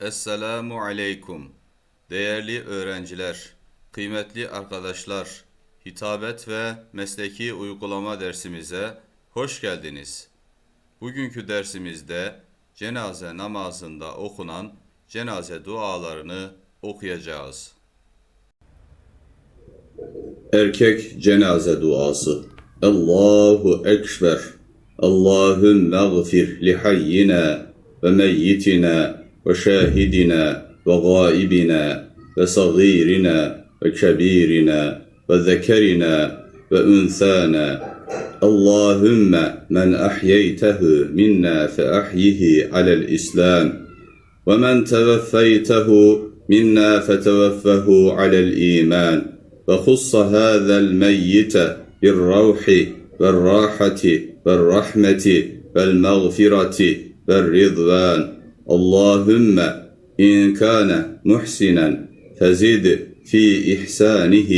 Esselamu Aleyküm. Değerli öğrenciler, kıymetli arkadaşlar, hitabet ve mesleki uygulama dersimize hoş geldiniz. Bugünkü dersimizde cenaze namazında okunan cenaze dualarını okuyacağız. Erkek cenaze duası. Allahu Ekber. Allahümme gfir li hayyina ve meyyitina وشاهدنا وغائبنا وصغيرنا وكبيرنا وذكرنا وأنثانا اللهم من أحييته منا فأحيه على الإسلام ومن توفيته منا فتوفه على الإيمان وخص هذا الميت بالروح والراحة والرحمة والمغفرة والرضوان اللهم إن كان محسنا فزد في إحسانه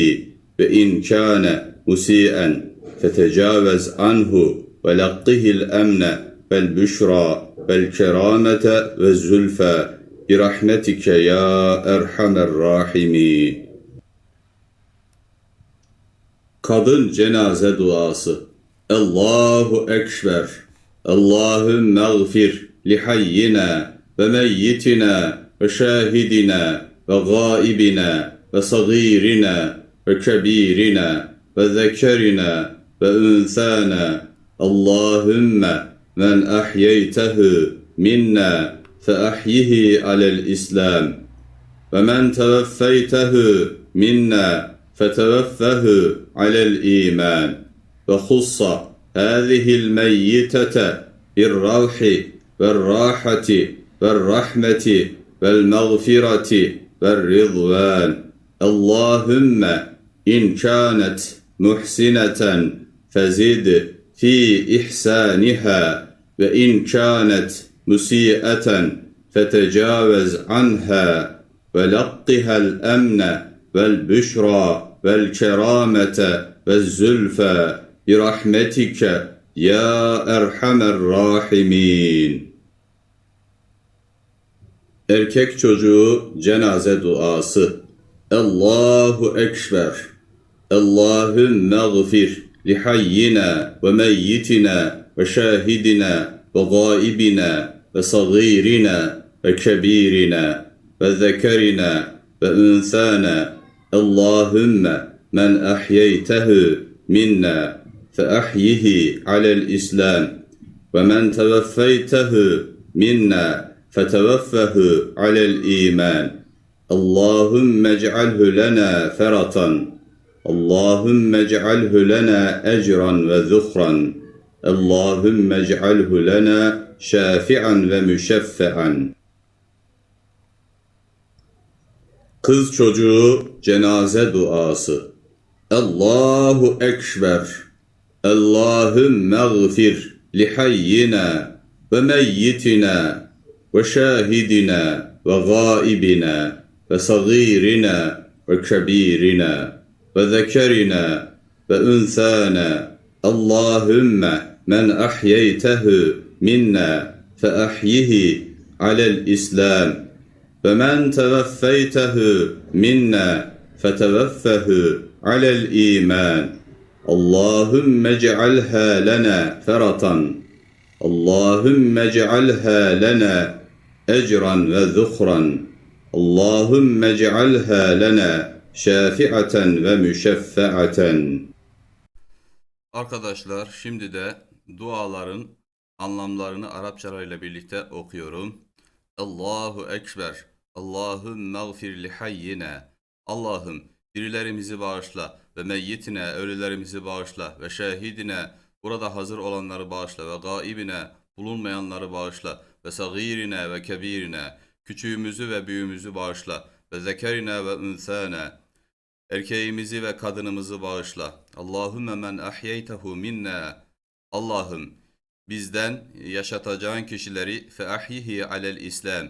وإن كان مسيئا فتجاوز عنه ولقه الأمن والبشرى والكرامة والزلفى برحمتك يا أرحم الراحمين Kadın cenaze duası. Allahu Ekber. Allahümme gfir لحينا وميتنا وشاهدنا وغائبنا وصغيرنا وكبيرنا وذكرنا وأنثانا اللهم من أحييته منا فأحيه على الإسلام ومن توفيته منا فتوفه على الإيمان وخص هذه الميتة بالروح والراحة والرحمة والمغفرة والرضوان اللهم إن كانت محسنة فزد في إحسانها وإن كانت مسيئة فتجاوز عنها. ولقها الأمن والبشرى والكرامة والزلفى برحمتك يا أرحم الراحمين. Erkek çocuğu cenaze duası. Allahu Ekber. Allahümme gfir li ve meyyitina ve şahidina ve gaibina ve sagirina ve kebirina ve zekerina ve ünsana. Allahümme men ahyeytehu minna fe ahyihi alel İslam ve men teveffeytehu minna feteveffehu alel iman. Allahümme ec'alhu lena feratan. Allahümme ec'alhu lena ecran ve zuhran. Allahümme ec'alhu lena şafi'an ve müşeffe'an. Kız çocuğu cenaze duası. Allahu ekber. Allahümme gfir lihayyina ve meyyitina ve şahidina ve gaibina ve sagirina ve kebirina ve zekerina ve ünsana. Allahümme men ahyeytehu minna fe ahyihi alel İslam ve men teveffeytehu minna feteveffehu alel ecran ve zuhran. Allahümme ec'alha lena şafi'aten ve müşeffe'aten. Arkadaşlar şimdi de duaların anlamlarını Arapçalarıyla birlikte okuyorum. Allahu Ekber. Allahümme gfir li hayyina. Allah'ım dirilerimizi bağışla ve meyyitine ölülerimizi bağışla ve şehidine burada hazır olanları bağışla ve gaibine bulunmayanları bağışla ve sagirine ve kebirine küçüğümüzü ve büyüğümüzü bağışla ve zekerine ve ünsane erkeğimizi ve kadınımızı bağışla. Allahümme men ahyeytehu minna. Allah'ım bizden yaşatacağın kişileri fe ahyihi alel İslam.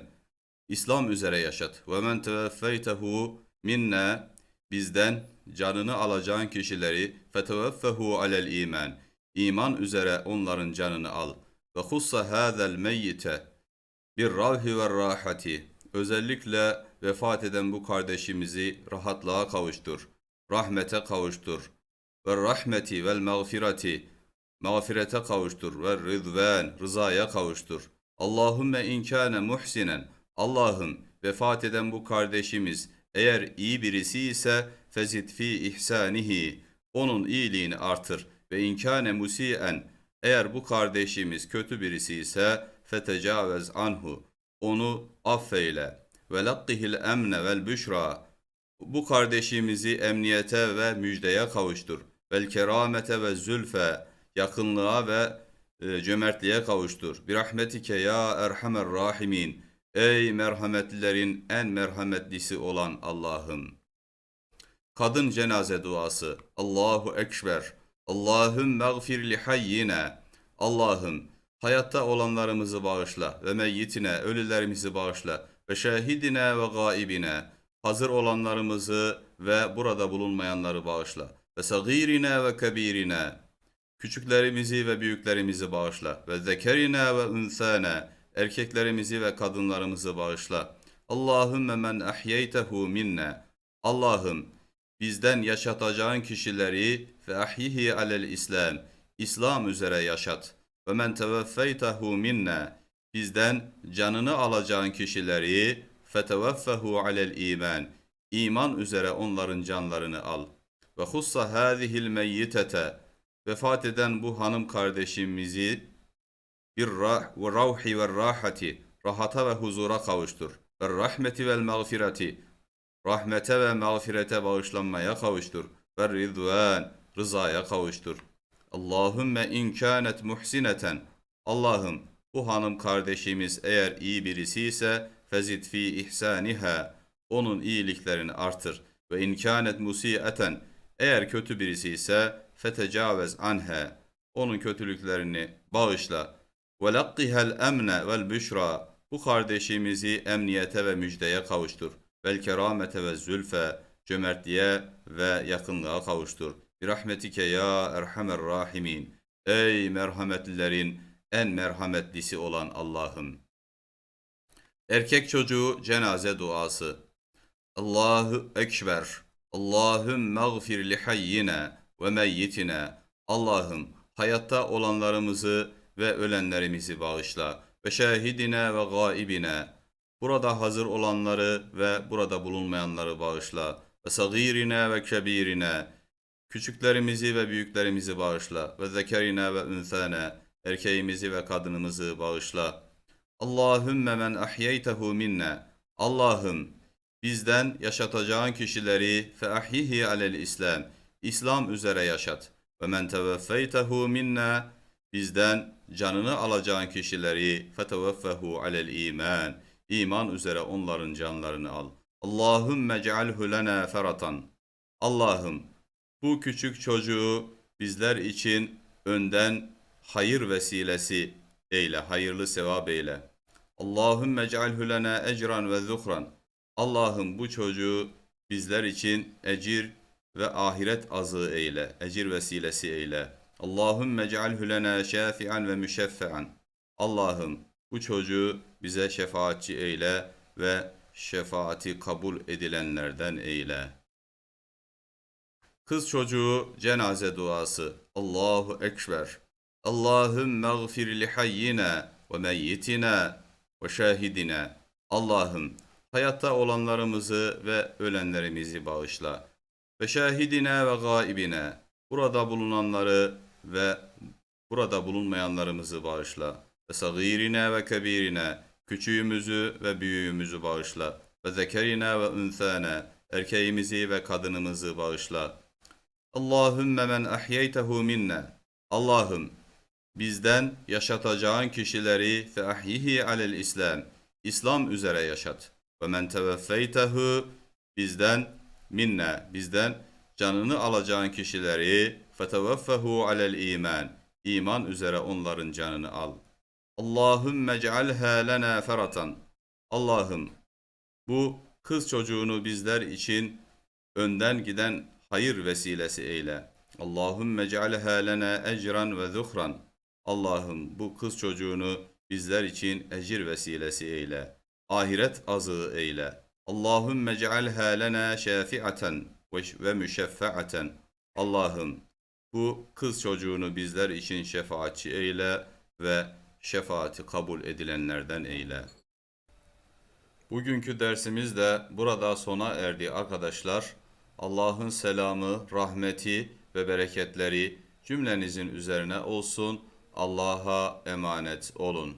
İslam üzere yaşat. Ve men teveffeytehu minna bizden canını alacağın kişileri feteveffehu alel iman. İman üzere onların canını al. Ve hussa hâzel meyyite bir ravhi özellikle vefat eden bu kardeşimizi rahatlığa kavuştur. Rahmete kavuştur. Ve rahmeti vel mağfireti mağfirete kavuştur ve rıdvan rızaya kavuştur. Allahümme inkâne muhsinen Allah'ım vefat eden bu kardeşimiz eğer iyi birisi ise fezid fi ihsanihi onun iyiliğini artır ve inkâne musien eğer bu kardeşimiz kötü birisi ise fetecavez anhu onu affeyle ve lakkihil emne vel büşra bu kardeşimizi emniyete ve müjdeye kavuştur. Vel keramete ve zülfe yakınlığa ve e, cömertliğe kavuştur. Bir rahmetike ya erhamer rahimin. Ey merhametlilerin en merhametlisi olan Allah'ım. Kadın cenaze duası. Allahu Ekber. Allahüm mağfir li hayyine. Allah'ım hayatta olanlarımızı bağışla ve meyyitine ölülerimizi bağışla ve şahidine ve gaibine hazır olanlarımızı ve burada bulunmayanları bağışla ve sagirine ve kebirine küçüklerimizi ve büyüklerimizi bağışla ve zekerine ve ünsane erkeklerimizi ve kadınlarımızı bağışla. Allahümme men ahyeytehu minne. Allah'ım bizden yaşatacağın kişileri fe ahyihi alel İslam. İslam üzere yaşat. Ve men teveffeytehu minne. Bizden canını alacağın kişileri feteveffehu alel iman. İman üzere onların canlarını al. Ve hussa hâzihil meyyitete. Vefat eden bu hanım kardeşimizi bir rah ve ravhi ve rahati rahata ve huzura kavuştur. Ve rahmeti vel mağfireti rahmete ve mağfirete bağışlanmaya kavuştur. Ve ridvan rızaya kavuştur. Allahümme in kânet muhsineten. Allah'ım bu hanım kardeşimiz eğer iyi birisi ise fezid fi ihsaniha onun iyiliklerini artır. Ve in kânet musi'eten eğer kötü birisi ise fetecavez anha onun kötülüklerini bağışla. Ve lakkihel emne vel büşra bu kardeşimizi emniyete ve müjdeye kavuştur. Vel keramete ve zülfe cömertliğe ve yakınlığa kavuştur. Bir rahmetike ya erhamer rahimin. Ey merhametlilerin en merhametlisi olan Allah'ım. Erkek çocuğu cenaze duası. Allahu Ekber. Allahüm mağfir li hayyine ve meyyitine. Allah'ım hayatta olanlarımızı ve ölenlerimizi bağışla. Ve şahidine ve gaibine. Burada hazır olanları ve burada bulunmayanları bağışla. Ve sagirine ve kebirine. Küçüklerimizi ve büyüklerimizi bağışla. Ve zekerine ve ünsane. Erkeğimizi ve kadınımızı bağışla. Allahümme men ahyeytehu minne. Allah'ım bizden yaşatacağın kişileri fe ahyihi alel İslam. İslam üzere yaşat. Ve men teveffeytehu minne. Bizden canını alacağın kişileri feteveffehu alel iman. İman üzere onların canlarını al. Allahümme cealhu lena feratan. Allah'ım bu küçük çocuğu bizler için önden hayır vesilesi eyle, hayırlı sevap eyle. Allahümme cealhu lena ecran ve zuhran. Allah'ım bu çocuğu bizler için ecir ve ahiret azığı eyle, ecir vesilesi eyle. Allahümme cealhu lena şafi'an ve müşeffe'an. Allah'ım bu çocuğu bize şefaatçi eyle ve şefaati kabul edilenlerden eyle. Kız çocuğu cenaze duası. Allahu Ekber. Allahümme gfir li hayyina ve meyyitina ve şahidina. Allah'ım hayatta olanlarımızı ve ölenlerimizi bağışla. Ve şahidine ve gaibine. Burada bulunanları ve burada bulunmayanlarımızı bağışla. Ve sagirine ve kebirine. Küçüğümüzü ve büyüğümüzü bağışla. Ve zekerine ve ünsane. Erkeğimizi ve kadınımızı bağışla. Allahümme men ahyeytehu minne. Allah'ım bizden yaşatacağın kişileri fe ahyihi alel İslam. İslam üzere yaşat. Ve men teveffeytehu bizden minne bizden canını alacağın kişileri feteveffehu alel iman. İman üzere onların canını al. Allahümme cealha lena feratan. Allah'ım bu kız çocuğunu bizler için önden giden hayır vesilesi eyle. Allahümme cealha lena ecran ve zuhran. Allah'ım bu kız çocuğunu bizler için ecir vesilesi eyle. ahiret azığı eyle. Allahümme cealha lena şefiaten ve, müşeffeaten. Allah'ım bu kız çocuğunu bizler için şefaatçi eyle ve şefaati kabul edilenlerden eyle. Bugünkü dersimiz de burada sona erdi arkadaşlar. Allah'ın selamı, rahmeti ve bereketleri cümlenizin üzerine olsun. Allah'a emanet olun.